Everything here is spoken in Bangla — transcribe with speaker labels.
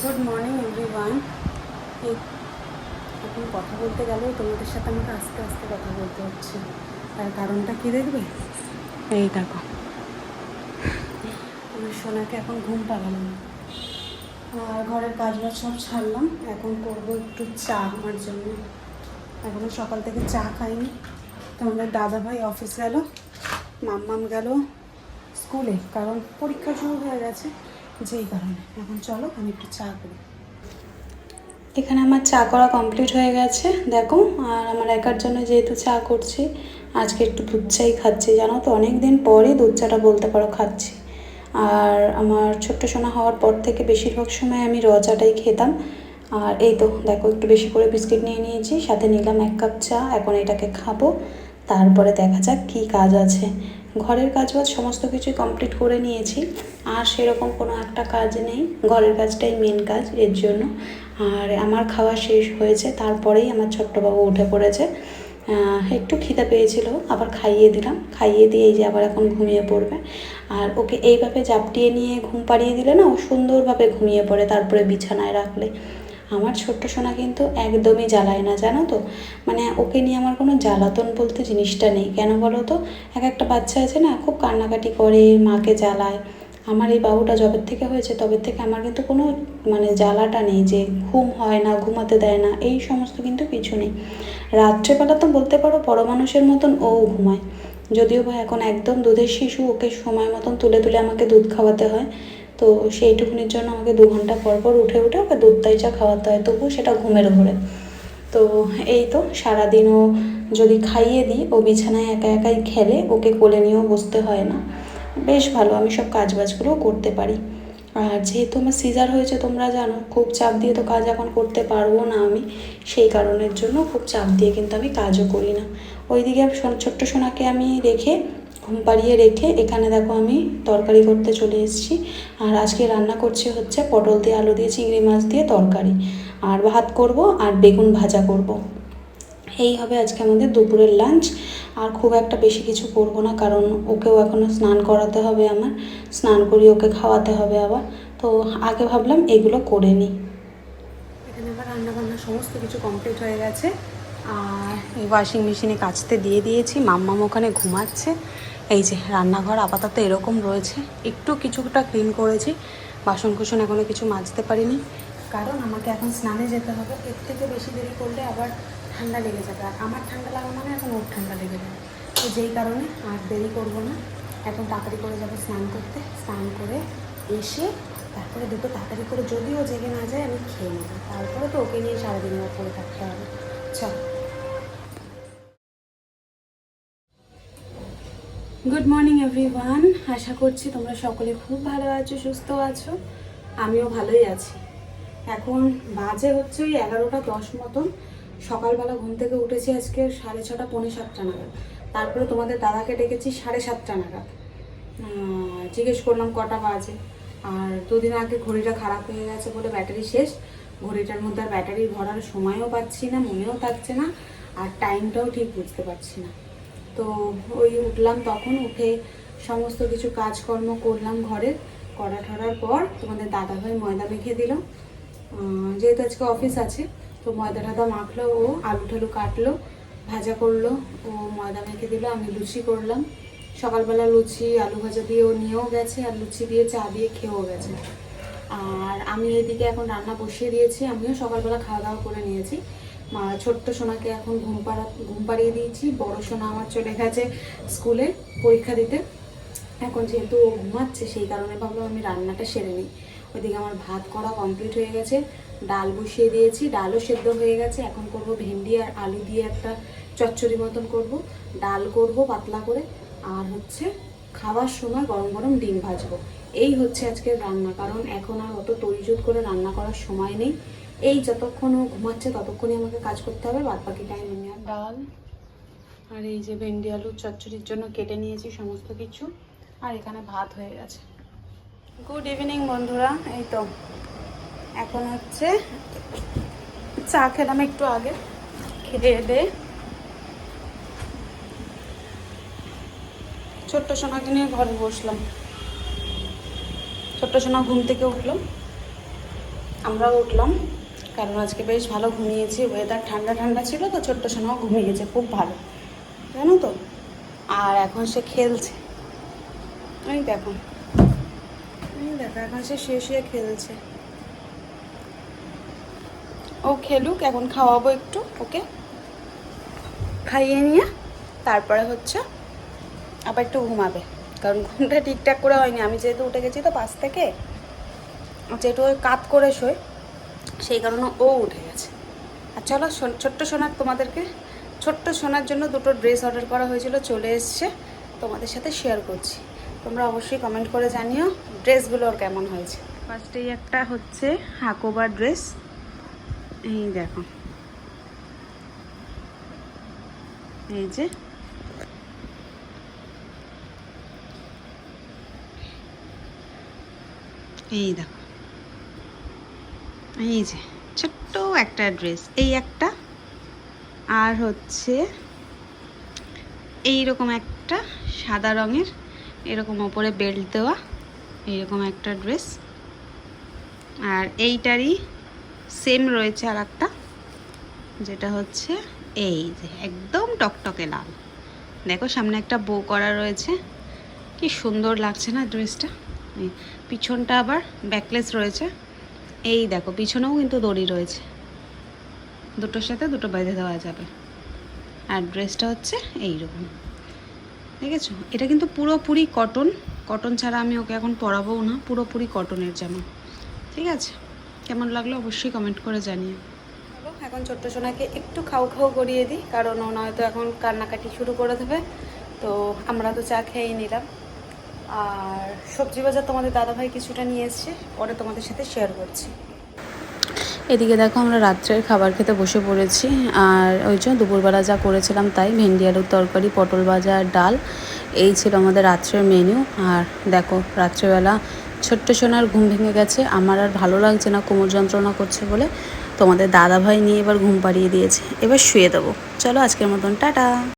Speaker 1: গুড মর্নিং এভরিওয়ান এই এখন কথা বলতে গেলে তোমাদের সাথে আমাকে আস্তে আস্তে কথা বলতে হচ্ছে। তার কারণটা কি দেখবে? এই দেখো। আমার সোনাকে এখন ঘুম পালালাম আর ঘরের কাজ বাজ সব ছাড়লাম। এখন করব একটু চা আমার জন্য। এখনও সকাল থেকে চা খাইনি। তোমাদের দাদা ভাই অফিস গেল, মাম্মাম গেল স্কুলে, কারণ পরীক্ষা শুরু হয়ে গেছে। যেই কারণে। এখন চলো, আমি একটু চা করি। এখানে আমার চা করা কমপ্লিট হয়ে গেছে, দেখো। আর আমার একার জন্য যেহেতু চা করছি, আজকে একটু দুধ চাই খাচ্ছি, জানো তো? অনেক দিন পরই দুধ চাটা বলতে পারো খাচ্ছি। আর আমার ছোট্ট সোনা হওয়ার পর থেকে বেশিরভাগ সময় আমি র চাটাই খেতাম। আর এই তো, দেখো, একটু বেশি করে বিস্কিট নিয়ে নিয়েছি, সাথে নিলাম এক কাপ চা, এখন এটাকে খাব। তারপরে দেখা যাক কী কাজ আছে। ঘরের কাজ বাজ সমস্ত কিছুই কমপ্লিট করে নিয়েছি। আর সেরকম কোনো একটা কাজ নেই। ঘরের কাজটাই মেন কাজ এর জন্য। আর আমার খাওয়া শেষ হয়েছে, তারপরেই আমার ছোট্টবাবু উঠে পড়েছে। একটু খিদে পেয়েছিল, আবার খাইয়ে দিলাম। খাইয়ে দিয়ে এই যে আবার এখন ঘুমিয়ে পড়বে। আর ওকে এইভাবে জাপটিয়ে নিয়ে ঘুম পাড়িয়ে দিলে না, ও সুন্দরভাবে ঘুমিয়ে পড়ে, তারপরে বিছানায় রাখলে। আমার ছোট্ট সোনা কিন্তু একদমই জ্বালায় না, জানো তো? মানে ওকে নিয়ে আমার কোনো জ্বালাতন বলতে জিনিসটা নেই। কেন বলো তো? এক একটা বাচ্চা আছে না, খুব কান্নাকাটি করে, মাকে জ্বালায়। আমার এই বাবুটা জবের থেকে হয়েছে তবে থেকে আমার কিন্তু কোনো মানে জ্বালাটা নেই যে ঘুম হয় না, ঘুমাতে দেয় না, এই সমস্ত কিন্তু কিছু নেই। রাত্রেবেলা তো বলতে পারো বড় মানুষের মতন ও ঘুমায়। যদিও বা এখন একদম দুধের শিশু, ওকে সময় মতন তুলে তুলে আমাকে দুধ খাওয়াতে হয়। তো সেইটুকুনির জন্য আমাকে দু ঘণ্টা পর পর উঠে উঠে ওকে দুধটাই চা খাওয়াতে হয়। তবুও সেটা ঘুমের ঘরে। তো এই তো সারাদিনও যদি খাইয়ে দিই, ও বিছানায় একা একাই খেলে, ওকে কোলে নিয়েও বসতে হয় না। বেশ ভালো, আমি সব কাজ বাজগুলোও করতে পারি। আর যেহেতু আমার সিজার হয়েছে, তোমরা জানো, খুব চাপ দিয়ে তো কাজ এখন করতে পারব না আমি। সেই কারণের জন্য খুব চাপ দিয়ে কিন্তু আমি কাজও করি না। ওইদিকে ছোট্ট সোনাকে আমি রেখে ঘুম পাড়িয়ে রেখে এখানে দেখো আমি তরকারি করতে চলে এসেছি। আর আজকে রান্না করছি হচ্ছে পটল দিয়ে আলু দিয়ে, চিংড়ি মাছ দিয়ে তরকারি। আর ভাত করব আর বেগুন ভাজা করব। এই হবে আজকে আমাদের দুপুরের লাঞ্চ আর খুব একটা বেশি কিছু করব না, কারণ ওকেও এখনও স্নান করাতে হবে আমার। স্নান করিয়ে ওকে খাওয়াতে হবে আবার। তো আগে ভাবলাম এগুলো করে নিই। এখানে আবার রান্না সমস্ত কিছু কমপ্লিট হয়ে গেছে। আর এই ওয়াশিং মেশিনে কাচতে দিয়ে দিয়েছি। মাম্মাম ওখানে ঘুমাচ্ছে। এই যে, রান্নাঘর আপাতত এরকম রয়েছে। একটু কিছুটা ক্লিন করেছি। বাসন কুসন এখনও কিছু মাজতে পারিনি। কারণ আমাকে এখন স্নানে যেতে হবে। এর থেকে বেশি দেরি করলে আবার ঠান্ডা লেগে যাবে। আর আমার ঠান্ডা লাগা মানে এখন ওর ঠান্ডা লেগে যাবে। তো যেই কারণে আর দেরি করব না। এখন তাড়াতাড়ি করে যাব স্নান করতে। স্নান করে এসে তারপরে দুটো তাড়াতাড়ি করে যদিও জেগে না যায়, আমি খেয়ে নেব। তারপরে তো ওকে নিয়ে সারাদিন পড়ে থাকতে হবে। চল। গুড মর্নিং এভরিওয়ান আশা করছি তোমরা সকলে খুব ভালো আছো, সুস্থ আছো। আমিও ভালোই আছি। এখন বাজে হচ্ছে ওই এগারোটা দশ মতন। সকালবেলা ঘুম থেকে উঠেছি আজকে সাড়ে ছটা, পৌনে সাতটা নাগাদ। তারপরে তোমাদের দাদাকে ডেকেছি সাড়ে সাতটা নাগাদ। জিজ্ঞেস করলাম কটা বাজে। আর দুদিন আগে ঘড়িটা খারাপ হয়ে গেছে বলে ব্যাটারি শেষ। ঘড়িটার মধ্যে আর ব্যাটারি ভরার সময়ও পাচ্ছি না, মনেও থাকছে না। আর টাইমটাও ঠিক বুঝতে পারছি না। তো ওই উঠলাম তখন উঠে সমস্ত কিছু কাজকর্ম করলাম ঘরের করা ঠরার পর তোমাদের দাদাভাই ময়দা মেখে দিল। যেহেতু আজকে অফিস আছে, তো ময়দা টাদা মাখলো, ও আলু টালু কাটলো, ভাজা করল, ও ময়দা মেখে দিল, আমি লুচি করলাম। সকালবেলা লুচি, আলু ভাজা দিয়ে ও নিয়েও গেছে, আর লুচি দিয়ে চা দিয়ে খেয়েও গেছে। আর আমি এদিকে এখন রান্না বসিয়ে দিয়েছি, আমিও সকালবেলা খাওয়া দাওয়া করে নিয়েছি। ছোট্ট সোনাকে এখন ঘুম পাড়া, ঘুম পাড়িয়ে দিয়েছি। বড় সোনা আমার চলে গেছে স্কুলে পরীক্ষা দিতে। এখন যেহেতু ও ঘুমাচ্ছে, সেই কারণে ভাবলাম আমি রান্নাটা সেরে নিই। ওইদিকে আমার ভাত করা কমপ্লিট হয়ে গেছে। ডাল বসিয়ে দিয়েছি। ডালও সেদ্ধ হয়ে গেছে। এখন করব ভেন্ডি আর আলু দিয়ে একটা চচ্চড়ি মতন করব। ডাল করব পাতলা করে। আর হচ্ছে খাওয়ার সময় গরম গরম ডিম ভাজবো। এই হচ্ছে আজকের রান্না। কারণ এখন আর অত তৈজুত করে রান্না করার সময় নেই। এই যতক্ষণ ও ঘুমাচ্ছে ততক্ষণই আমাকে কাজ করতে হবে বাদ বাকি টাইম আমি আর ডাল আর এই যে ভেন্ডি আলু চচ্চড়ির জন্য কেটে নিয়েছি সমস্ত কিছু, আর এখানে ভাত হয়ে গেছে। গুড ইভিনিং বন্ধুরা, এই তো। এখন হচ্ছে চা খেলাম একটু আগে, খেয়ে দে। ছোট্ট সোনাকে নিয়ে ঘরে বসলাম। ছোট্ট সোনা ঘুম থেকে উঠলাম আমরাও উঠলাম। কারণ আজকে বেশ ভালো ঘুমিয়েছি ওয়েদার ঠান্ডা ঠান্ডা ছিল তো ছোট্ট সোনাও ঘুমিয়েছে, খুব ভালো। জানো তো? আর এখন সে খেলছে। ওই দেখো। দেখো, এখন সে শুয়ে শুয়ে খেলছে। ও খেলুক, এখন খাওয়াবো একটু, ওকে? খাইয়ে নিয়ে, তারপরে হচ্ছে আবার একটু ঘুমাবে। কারণ ঘুমটা ঠিকঠাক করে হয়নি। আমি যেহেতু উঠে গেছি তো পাশ থেকে, যেহেতু কাত করে শোয় সেই কারণে ও উঠে গেছে। আর চলো ছোট্ট সোনার তোমাদেরকে ছোট্ট সোনার জন্য দুটো ড্রেস অর্ডার করা হয়েছিল, চলে এসছে, তোমাদের সাথে শেয়ার করছি। তোমরা অবশ্যই কমেন্ট করে জানিও ড্রেসগুলো ওর কেমন হয়েছে। ফার্স্টেই একটা হচ্ছে হাকোবার ড্রেস। এই দেখো। এই যে। এই দেখো। এই যে, ছোট্ট একটা ড্রেস এই একটা, আর হচ্ছে এইরকম একটা সাদা রঙের, এরকম ওপরে বেল্ট দেওয়া, এইরকম একটা ড্রেস আর এইটারই সেম রয়েছে আর একটা যেটা হচ্ছে এই যে, একদম টকটকে লাল। দেখো সামনে একটা বো করা রয়েছে, কি সুন্দর লাগছে না ড্রেসটা পিছনটা আবার ব্যাকলেস রয়েছে। এই দেখো, পিছনেও কিন্তু দড়ি রয়েছে। দুটোর সাথে দুটো বেঁধে দেওয়া যাবে। আর ড্রেসটা হচ্ছে এইরকম। দেখেছ? এটা কিন্তু পুরোপুরি কটন কটন ছাড়া আমি ওকে এখন পরাবো না, পুরোপুরি কটনের জামা। ঠিক আছে? কেমন লাগল অবশ্যই কমেন্ট করে জানিয়ে এখন ছোট্ট সোনাকে একটু খাও খাও করিয়ে দিই, কারণ ও নয়তো এখন কান্নাকাটি শুরু করে দেবে। তো আমরা তো চা খেয়েই নিলাম। আর সবজি বাজার তোমাদের দাদাভাই কিছুটা নিয়ে এসছে, পরে তোমাদের সাথে শেয়ার করছি। এদিকে দেখো আমরা রাত্রের খাবার খেতে বসে পড়েছি, আর ওই জন্য দুপুরবেলা যা করেছিলাম তাই ভেন্ডি আলুর তরকারি, পটল ভাজা আর ডাল, এই ছিল আমাদের রাত্রের মেনু আর দেখো রাত্রেবেলা ছোট্ট সোনার ঘুম ভেঙে গেছে, আমার আর ভালো লাগছে না, কোমর যন্ত্রণা করছে বলে তোমাদের দাদাভাই নিয়ে এবার ঘুম পাড়িয়ে দিয়েছে। এবার শুয়ে দেবো। চলো আজকের মতন, টাটা!